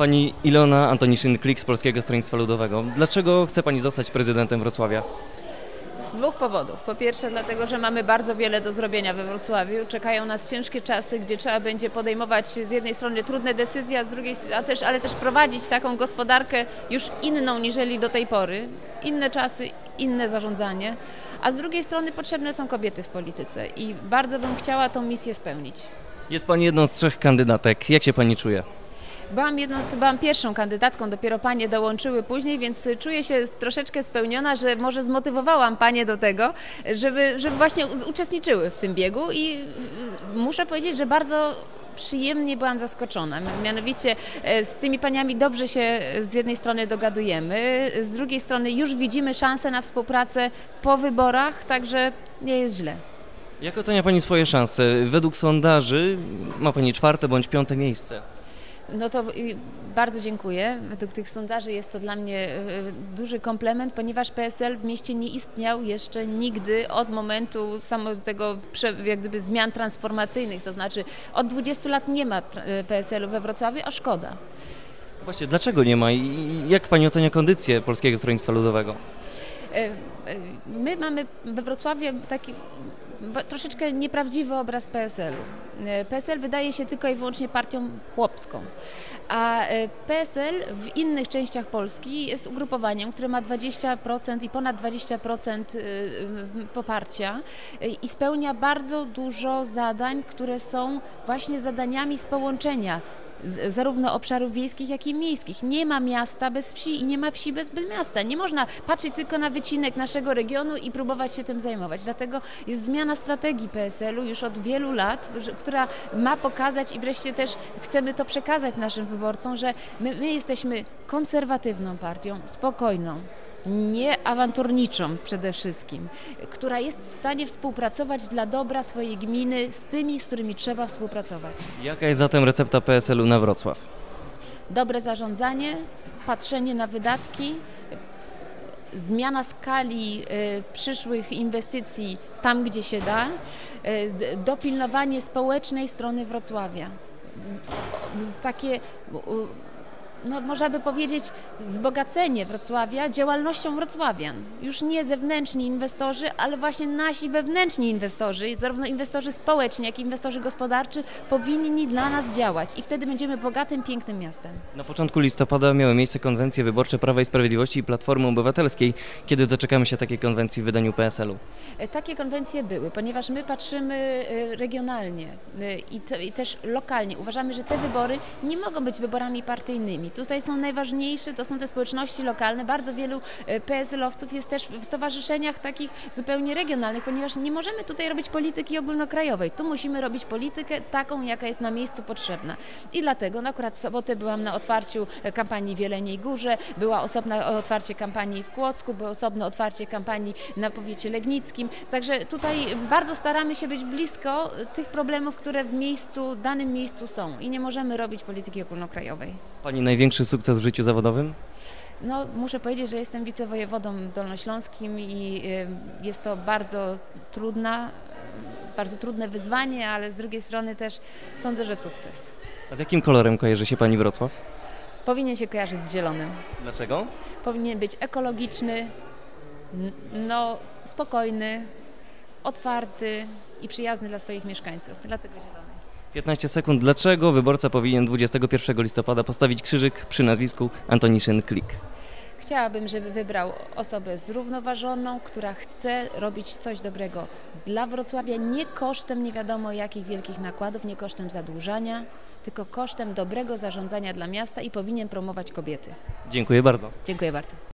Pani Ilona Antoniszyn-Klik z Polskiego Stronnictwa Ludowego. Dlaczego chce Pani zostać prezydentem Wrocławia? Z dwóch powodów. Po pierwsze, dlatego, że mamy bardzo wiele do zrobienia we Wrocławiu. Czekają nas ciężkie czasy, gdzie trzeba będzie podejmować z jednej strony trudne decyzje, a z drugiej, a też, ale też prowadzić taką gospodarkę już inną niżeli do tej pory. Inne czasy, inne zarządzanie. A z drugiej strony potrzebne są kobiety w polityce i bardzo bym chciała tą misję spełnić. Jest Pani jedną z trzech kandydatek. Jak się Pani czuje? Byłam, jedną, byłam pierwszą kandydatką, dopiero panie dołączyły później, więc czuję się troszeczkę spełniona, że może zmotywowałam panie do tego, żeby, żeby właśnie uczestniczyły w tym biegu i muszę powiedzieć, że bardzo przyjemnie byłam zaskoczona. Mianowicie e, z tymi paniami dobrze się e, z jednej strony dogadujemy, z drugiej strony już widzimy szansę na współpracę po wyborach, także nie jest źle. Jak ocenia Pani swoje szanse? Według sondaży ma Pani czwarte bądź piąte miejsce. No to bardzo dziękuję. Według tych sondaży jest to dla mnie e, duży komplement, ponieważ PSL w mieście nie istniał jeszcze nigdy od momentu samo tego jak gdyby zmian transformacyjnych, to znaczy od 20 lat nie ma e, PSL-u we Wrocławiu, a szkoda. Właśnie, dlaczego nie ma i jak Pani ocenia kondycję Polskiego Stronnictwa Ludowego? E, my mamy we Wrocławiu taki troszeczkę nieprawdziwy obraz PSL-u. E, PSL wydaje się tylko i wyłącznie partią chłopską, a e, PSL w innych częściach Polski jest ugrupowaniem, które ma 20% i ponad 20% poparcia i spełnia bardzo dużo zadań, które są właśnie zadaniami z połączenia zarówno obszarów wiejskich, jak i miejskich. Nie ma miasta bez wsi i nie ma wsi bez miasta. Nie można patrzeć tylko na wycinek naszego regionu i próbować się tym zajmować. Dlatego jest zmiana strategii PSL-u już od wielu lat, która ma pokazać i wreszcie też chcemy to przekazać naszym wyborcom, że my, my jesteśmy konserwatywną partią, spokojną, nie awanturniczą przede wszystkim, która jest w stanie współpracować dla dobra swojej gminy z tymi, z którymi trzeba współpracować. Jaka jest zatem recepta PSL-u na Wrocław? Dobre zarządzanie, patrzenie na wydatki, zmiana skali y, przyszłych inwestycji tam, gdzie się da, y, dopilnowanie społecznej strony Wrocławia. Takie no, można by powiedzieć, wzbogacenie Wrocławia działalnością wrocławian. Już nie zewnętrzni inwestorzy, ale właśnie nasi wewnętrzni inwestorzy, zarówno inwestorzy społeczni, jak i inwestorzy gospodarczy, powinni dla nas działać i wtedy będziemy bogatym, pięknym miastem. Na początku listopada miały miejsce konwencje wyborcze Prawa i Sprawiedliwości i Platformy Obywatelskiej. Kiedy doczekamy się takiej konwencji w wydaniu PSL-u? E, takie konwencje były, ponieważ my patrzymy e, regionalnie e, i, te, i też lokalnie. Uważamy, że te wybory nie mogą być wyborami partyjnymi. Tutaj są najważniejsze, to są te społeczności lokalne. Bardzo wielu e, PSL-owców jest też w stowarzyszeniach takich zupełnie regionalnych, ponieważ nie możemy tutaj robić polityki ogólnokrajowej. Tu musimy robić politykę taką, jaka jest na miejscu potrzebna. I dlatego, no akurat w sobotę byłam na otwarciu e, kampanii w Jeleniej Górze, była osobne otwarcie kampanii w Kłodzku, było osobne otwarcie kampanii na powiecie legnickim. Także tutaj bardzo staramy się być blisko tych problemów, które w miejscu, danym miejscu są i nie możemy robić polityki ogólnokrajowej. Pani największy sukces w życiu zawodowym? No, muszę powiedzieć, że jestem wicewojewodą dolnośląskim i y, jest to bardzo trudna, bardzo trudne wyzwanie, ale z drugiej strony też sądzę, że sukces. A z jakim kolorem kojarzy się Pani Wrocław? Powinien się kojarzyć z zielonym. Dlaczego? Powinien być ekologiczny, no, spokojny, otwarty i przyjazny dla swoich mieszkańców. Dlatego zielony. 15 sekund. Dlaczego wyborca powinien 21 listopada postawić krzyżyk przy nazwisku Antoniszyn Klik? Chciałabym, żeby wybrał osobę zrównoważoną, która chce robić coś dobrego dla Wrocławia, nie kosztem nie wiadomo jakich wielkich nakładów, nie kosztem zadłużania, tylko kosztem dobrego zarządzania dla miasta i powinien promować kobiety. Dziękuję bardzo. Dziękuję bardzo.